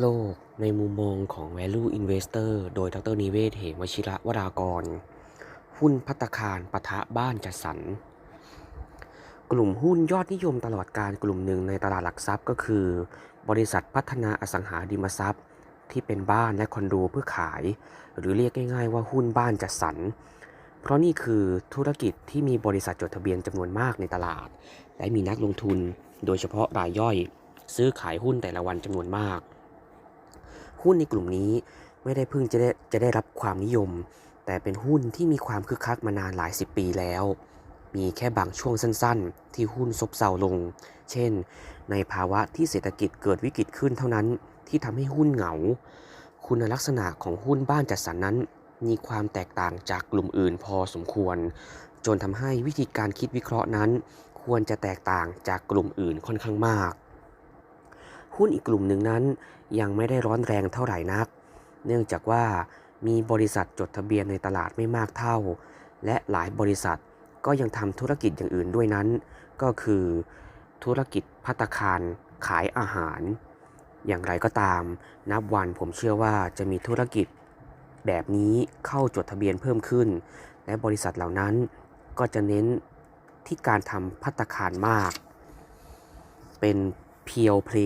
โลกในมุมมองของ Value Investor โดยดรนิเวศ เหมวชิระวรากร หุ้นพัตตาคารปะทะบ้านจัดสรร กลุ่มหุ้นยอดนิยมตลอดการกลุ่มหนึ่งในตลาดหลักทรัพย์ก็คือ บริษัทพัฒนาอสังหาริมทรัพย์ ที่เป็นบ้านและคอนโดเพื่อขาย หรือเรียกง่ายๆว่าหุ้นบ้านจัดสรร เพราะนี่คือธุรกิจที่มีบริษัทจดทะเบียนจำนวนมากในตลาด และมีนักลงทุน โดยเฉพาะรายย่อย ซื้อขายหุ้นแต่ละวันจำนวนมาก หุ้นในกลุ่มนี้ไม่ได้เพิ่งจะได้จะได้รับความนิยม แต่เป็นหุ้นที่มีความคึกคักมานานหลายสิบปีแล้ว มีแค่บางช่วงสั้นๆ ที่หุ้นซบเซาลง เช่น ในภาวะที่เศรษฐกิจเกิดวิกฤตขึ้นเท่านั้นที่ทำให้หุ้นเหงา คุณลักษณะของหุ้นบ้านจัดสรรนั้น มีความแตกต่างจากกลุ่มอื่นพอสมควร จนทำให้วิธีการคิดวิเคราะห์นั้น ควรจะแตกต่างจากกลุ่มอื่นค่อนข้างมาก หุ้นอีกกลุ่มหนึ่งนั้น ยังไม่ได้ร้อนแรงเท่าไหร่นัก เนื่องจากว่ามีบริษัทจดทะเบียนในตลาดไม่มากเท่า และหลายบริษัทก็ยังทำธุรกิจอย่างอื่นด้วยนั้น ก็คือธุรกิจพัตตาคารขายอาหาร อย่างไรก็ตาม นับวันผมเชื่อว่าจะมีธุรกิจแบบนี้เข้าจดทะเบียนเพิ่มขึ้น และบริษัทเหล่านั้นก็จะเน้นที่การทำพัตตาคารมาก เป็น เพียวเพล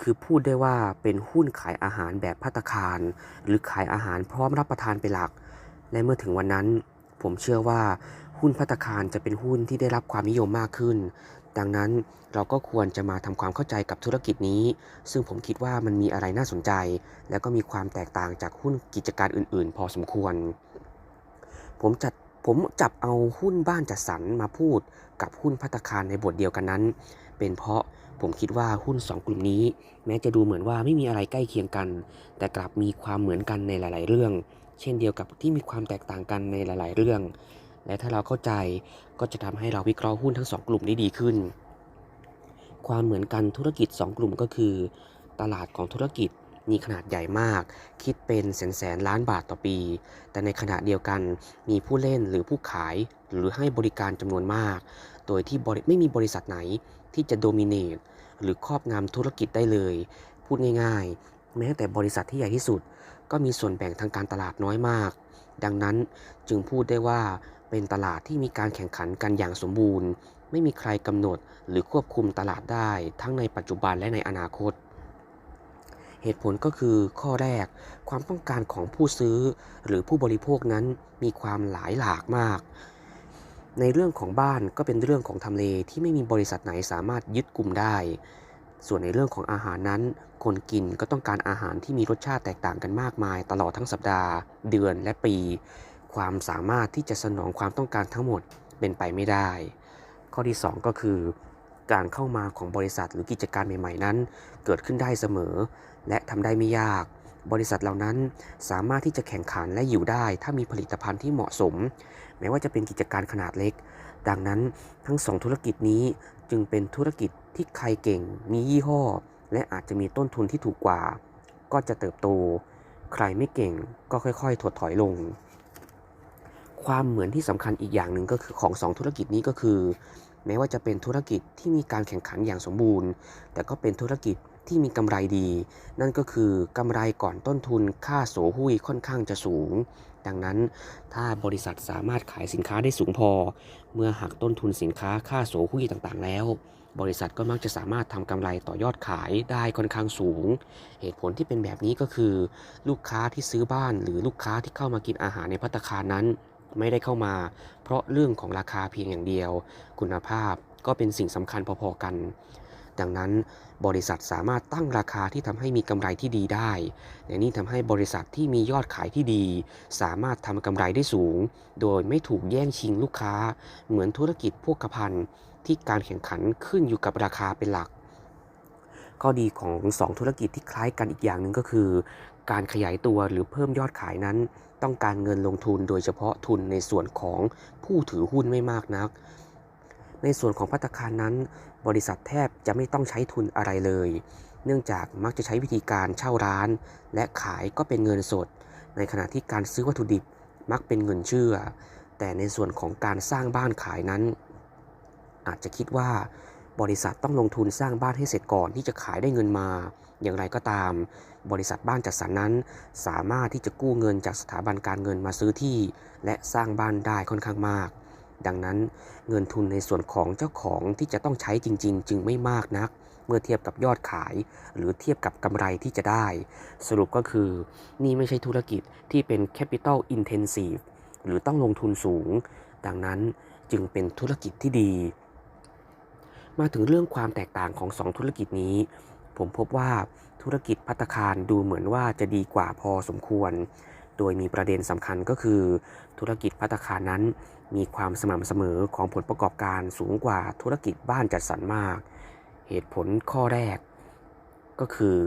คือพูดได้ว่าเป็นหุ้นขายอาหารแบบพัตคาร หรือขายอาหารพร้อมรับประทานเป็นหลัก และเมื่อถึงวันนั้น ผมเชื่อว่าหุ้นพัตคารจะเป็นหุ้นที่ได้รับความนิยมมากขึ้น ดังนั้นเราก็ควรจะมาทำความเข้าใจกับธุรกิจนี้ ซึ่งผมคิดว่ามันมีอะไรน่าสนใจ และก็มีความแตกต่างจากหุ้นกิจการอื่น ๆ พอสมควร ผมจัดผมจับเอาหุ้นบ้านจัดสรรมาพูดกับหุ้นพัตคารในบทเดียวกันนั้น เป็นเพราะ ผมคิดว่าหุ้น 2 กลุ่มนี้ แม้จะดูเหมือนว่าไม่มีอะไรใกล้เคียงกัน แต่กลับมีความเหมือนกันในหลาย ๆ เรื่อง เช่นเดียวกับที่มีความแตกต่างกันในหลาย ๆ เรื่อง และถ้าเราเข้าใจก็จะทำให้เราวิเคราะห์หุ้นทั้ง 2 กลุ่มได้ดีขึ้น ความเหมือนกันธุรกิจ 2 กลุ่มก็คือ ตลาดของธุรกิจมีขนาดใหญ่มาก คิดเป็นแสนแสนล้านบาทต่อปี แต่ในขณะเดียวกันมีผู้เล่นหรือผู้ขายหรือให้บริการจำนวนมาก โดยที่บริไม่มีบริษัทไหน ที่จะโดมิเนตหรือครอบงำธุรกิจได้เลย พูดง่ายๆ แม้แต่บริษัทที่ใหญ่ที่สุด ก็มีส่วนแบ่งทางการตลาดน้อยมาก ดังนั้นจึงพูดได้ว่าเป็นตลาดที่มีการแข่งขันกันอย่างสมบูรณ์ ไม่มีใครกำหนดหรือควบคุมตลาดได้ ทั้งในปัจจุบันและในอนาคต เหตุผลก็คือข้อแรก ความต้องการของผู้ซื้อ หรือผู้บริโภคนั้นมีความหลายหลากมาก ในเรื่องของบ้านก็เป็นเรื่องของทำเลที่ไม่มีบริษัทไหนสามารถยึดกลุ่มได้ ส่วนในเรื่องของอาหารนั้น คนกินก็ต้องการอาหารที่มีรสชาติแตกต่างกันมากมาย ตลอดทั้งสัปดาห์ เดือนและปี ความสามารถที่จะสนองความต้องการทั้งหมดเป็นไปไม่ได้ ข้อที่ 2 ก็คือ การเข้ามาของบริษัทหรือกิจการใหม่ ๆ นั้น เกิดขึ้นได้เสมอ และทำได้ไม่ยาก บริษัทเหล่านั้นสามารถที่จะแข่งขันและอยู่ได้ ถ้ามีผลิตภัณฑ์ที่เหมาะสม แม้ว่าจะเป็นกิจการขนาดเล็ก ดังนั้นทั้งสองธุรกิจนี้จึงเป็นธุรกิจที่ใครเก่งมียี่ห้อ และอาจจะมีต้นทุนที่ถูกกว่า ก็จะเติบโต ใครไม่เก่งก็ค่อยๆ ถดถอยลง ความเหมือนที่สำคัญอีกอย่างหนึ่งก็คือของสองธุรกิจนี้ก็คือ แม้ว่าจะเป็นธุรกิจที่มีการแข่งขันอย่างสมบูรณ์ แต่ก็เป็นธุรกิจ ที่มีกำไรดี นั่นก็คือกำไรก่อนต้นทุนค่าโสหุ้ยค่อนข้างจะสูง ดังนั้นถ้าบริษัทสามารถขายสินค้าได้สูงพอ เมื่อหักต้นทุนสินค้าค่าโสหุ้ยต่างๆ แล้ว บริษัทก็มักจะสามารถทำกำไรต่อยอดขายได้ค่อนข้างสูง เหตุผลที่เป็นแบบนี้ก็คือ ลูกค้าที่ซื้อบ้านหรือลูกค้าที่เข้ามากินอาหารในภัตตาคารนั้น ไม่ได้เข้ามา เพราะเรื่องของราคาเพียงอย่างเดียว คุณภาพก็เป็นสิ่งสำคัญพอๆกัน ดังนั้นบริษัทสามารถตั้งราคาที่ทำให้มีกำไรที่ดีได้และนี่ทำให้บริษัทที่มียอดขายที่ดี สามารถทำกำไรได้สูง โดยไม่ถูกแย่งชิงลูกค้า เหมือนธุรกิจพวกกระพันที่การแข่งขันขึ้นอยู่กับราคาเป็นหลัก ข้อดีของ 2 ธุรกิจที่คล้ายกันอีกอย่างหนึ่งก็คือ การขยายตัวหรือเพิ่มยอดขายนั้น ต้องการเงินลงทุนโดยเฉพาะทุนในส่วนของผู้ถือหุ้นไม่มากนัก ในส่วนของพัตคารนั้น บริษัทแทบจะไม่ต้องใช้ทุนอะไรเลย เนื่องจากมักจะใช้วิธีการเช่าร้าน และขายก็เป็นเงินสด ในขณะที่การซื้อวัตถุดิบมักเป็นเงินเชื่อ แต่ในส่วนของการสร้างบ้านขายนั้น อาจจะคิดว่าบริษัทต้องลงทุนสร้างบ้านให้เสร็จก่อนที่จะขายได้เงินมา อย่างไรก็ตาม บริษัทบ้านจัดสรรนั้น สามารถที่จะกู้เงินจากสถาบันการเงินมาซื้อที่ และสร้างบ้านได้ค่อนข้างมาก ดังนั้นเงินทุนในส่วนของเจ้าของที่จะต้องใช้จริง ๆ จึงไม่มากนัก เมื่อเทียบกับยอดขาย หรือเทียบกับกำไรที่จะได้ สรุปก็คือ นี่ไม่ใช่ธุรกิจที่เป็น capital intensive หรือต้องลงทุนสูง ดังนั้นจึงเป็นธุรกิจที่ดี มาถึงเรื่องความแตกต่างของสองธุรกิจนี้ ผมพบว่าธุรกิจพัตตาคารดูเหมือนว่าจะดีกว่าพอสมควร โดยมีประเด็นสำคัญก็คือ ธุรกิจพัตคารนั้น มีความสม่ำเสมอของผลประกอบการสูงกว่าธุรกิจบ้านจัดสรรมาก เหตุผลข้อแรก ก็คือ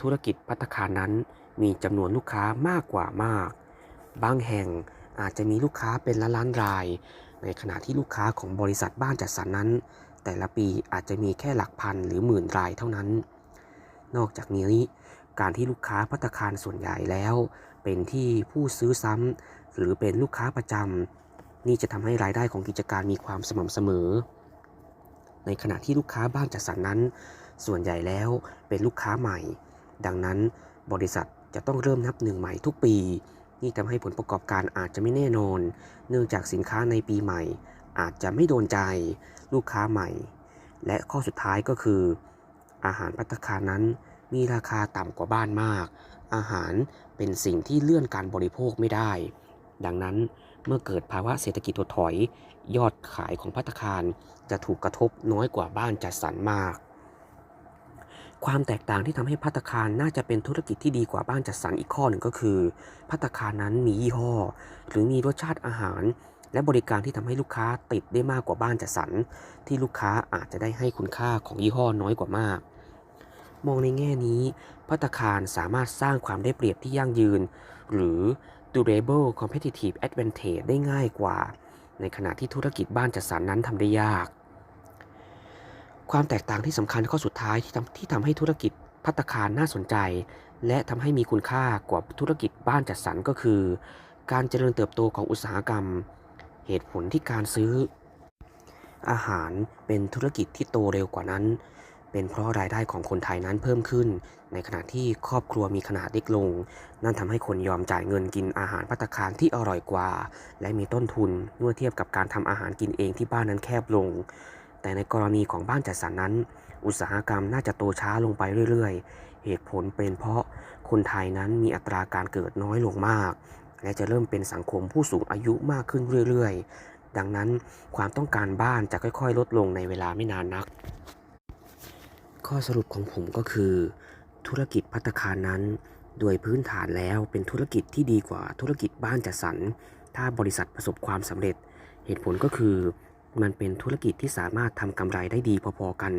ธุรกิจพัตคารนั้นมีจำนวนลูกค้ามากกว่ามาก บางแห่งอาจจะมีลูกค้าเป็นล้านล้านราย ในขณะที่ลูกค้าของบริษัทบ้านจัดสรรนั้น แต่ละปีอาจจะมีแค่หลักพันหรือหมื่นรายเท่านั้น นอกจากนี้ การที่ลูกค้าพัตคารส่วนใหญ่แล้ว เป็นที่ผู้ซื้อซ้ำหรือเป็นลูกค้าประจำนี่จะทำให้รายได้ของกิจการมีความสม่ำเสมอ ในขณะที่ลูกค้าบ้านจัดสรรนั้น ส่วนใหญ่แล้วเป็นลูกค้าใหม่ ดังนั้นบริษัทจะต้องเริ่มนับหนึ่งใหม่ทุกปี นี่ทำให้ผลประกอบการอาจจะไม่แน่นอน เนื่องจากสินค้าในปีใหม่ อาจจะไม่โดนใจลูกค้าใหม่ และข้อสุดท้ายก็คือ อาหารภัตตาคานั้นมีราคาต่ำกว่าบ้านมาก อาหารเป็นสิ่งที่เลื่อนการบริโภคไม่ได้ ดังนั้นเมื่อเกิดภาวะเศรษฐกิจถดถอย ยอดขายของภัตตาคารจะถูกกระทบน้อยกว่าบ้านจัดสรรมาก ความแตกต่างที่ทำให้ภัตตาคารน่าจะเป็นธุรกิจที่ดีกว่าบ้านจัดสรรอีกข้อหนึ่งก็คือภัตตาคารนั้นมียี่ห้อ หรือมีรสชาติอาหาร และบริการที่ทำให้ลูกค้าติดได้มากกว่าบ้านจัดสรรที่ลูกค้าอาจจะได้ให้คุณค่าของยี่ห้อน้อยกว่ามาก มองในแง่นี้ภัตตาคารสามารถสร้างความได้เปรียบที่ยั่งยืน หรือ durable competitive advantage ได้ง่ายกว่า ในขณะที่ธุรกิจบ้านจัดสรรนั้นทำได้ยาก ความแตกต่างที่สำคัญข้อสุดท้ายที่ทำที่ทำให้ธุรกิจภัตตาคารน่าสนใจ และทำให้มีคุณค่ากว่าธุรกิจบ้านจัดสรรก็คือ การเจริญเติบโตของอุตสาหกรรม เหตุผลที่การซื้ออาหารเป็นธุรกิจที่โตเร็วกว่านั้น เป็นเพราะรายได้ของคนไทยนั้นเพิ่มขึ้น ในขณะที่ครอบครัวมีขนาดเล็กลง นั่นทำให้คนยอมจ่ายเงินกินอาหารภัตคารที่อร่อยกว่า และมีต้นทุนเมื่อเทียบกับการทำอาหารกินเองที่บ้านนั้นแคบลง แต่ในกรณีของบ้านจัดสรรนั้น อุตสาหกรรมน่าจะโตช้าลงไปเรื่อยๆ เหตุผลเป็นเพราะคนไทยนั้นมีอัตราการเกิดน้อยลงมาก และจะเริ่มเป็นสังคมผู้สูงอายุมากขึ้นเรื่อยๆ ดังนั้นความต้องการบ้านจะค่อยๆ ลดลงในเวลาไม่นานนัก ข้อสรุปของผมก็คือ ธุรกิจพัตคารนั้น โดยพื้นฐานแล้วเป็นธุรกิจที่ดีกว่าธุรกิจบ้านจัดสรร ถ้าบริษัทประสบความสำเร็จ เหตุผลก็คือมันเป็นธุรกิจที่สามารถทำกำไรได้ดีพอๆกัน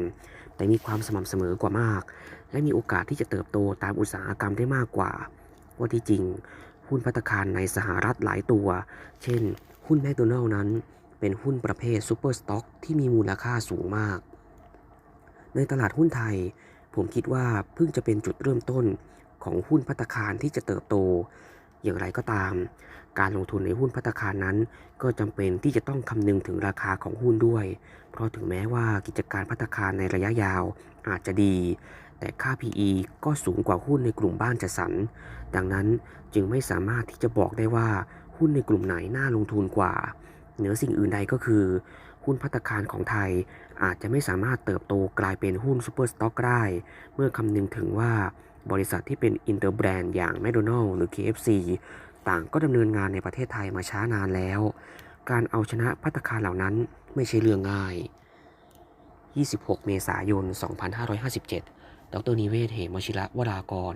แต่มีความสม่ำเสมอกว่ามาก และมีโอกาสที่จะเติบโตตามอุตสาหกรรมได้มากกว่า ว่าที่จริง หุ้นพัตคารในสหรัฐหลายตัว เช่น หุ้นแมคโดนัลล์นั้น เป็นหุ้นประเภทซูเปอร์สต็อกที่มีมูลค่าสูงมาก ในตลาดหุ้นไทย ผมคิดว่าเพิ่งจะเป็นจุดเริ่มต้นของหุ้นพัตตาคารที่จะเติบโต อย่างไรก็ตาม การลงทุนในหุ้นพัตตาคารนั้น ก็จำเป็นที่จะต้องคำนึงถึงราคาของหุ้นด้วย เพราะถึงแม้ว่ากิจการพัตตาคารในระยะยาวอาจจะดี แต่ค่า PE ก็สูงกว่าหุ้นในกลุ่มบ้านจัดสรร ดังนั้นจึงไม่สามารถที่จะบอกได้ว่าหุ้นในกลุ่มไหนน่าลงทุนกว่า เหนือสิ่งอื่นใดก็คือ หุ้นพัตตาคารของไทยอาจจะไม่สามารถเติบโตกลายเป็นหุ้นซูเปอร์สต็อกได้ เมื่อคำนึงถึงว่าบริษัทที่เป็นอินเตอร์แบรนด์อย่าง m c d o n a l d หรือ KFC ต่างก็ดำเนินงานในประเทศไทยมาช้านานแล้ว การเอาชนะพัตตาคารเหล่านั้นไม่ใช่เรื่องง่าย 26 เมษายน 2557 ดรนิเวศ เหมชิระวรากร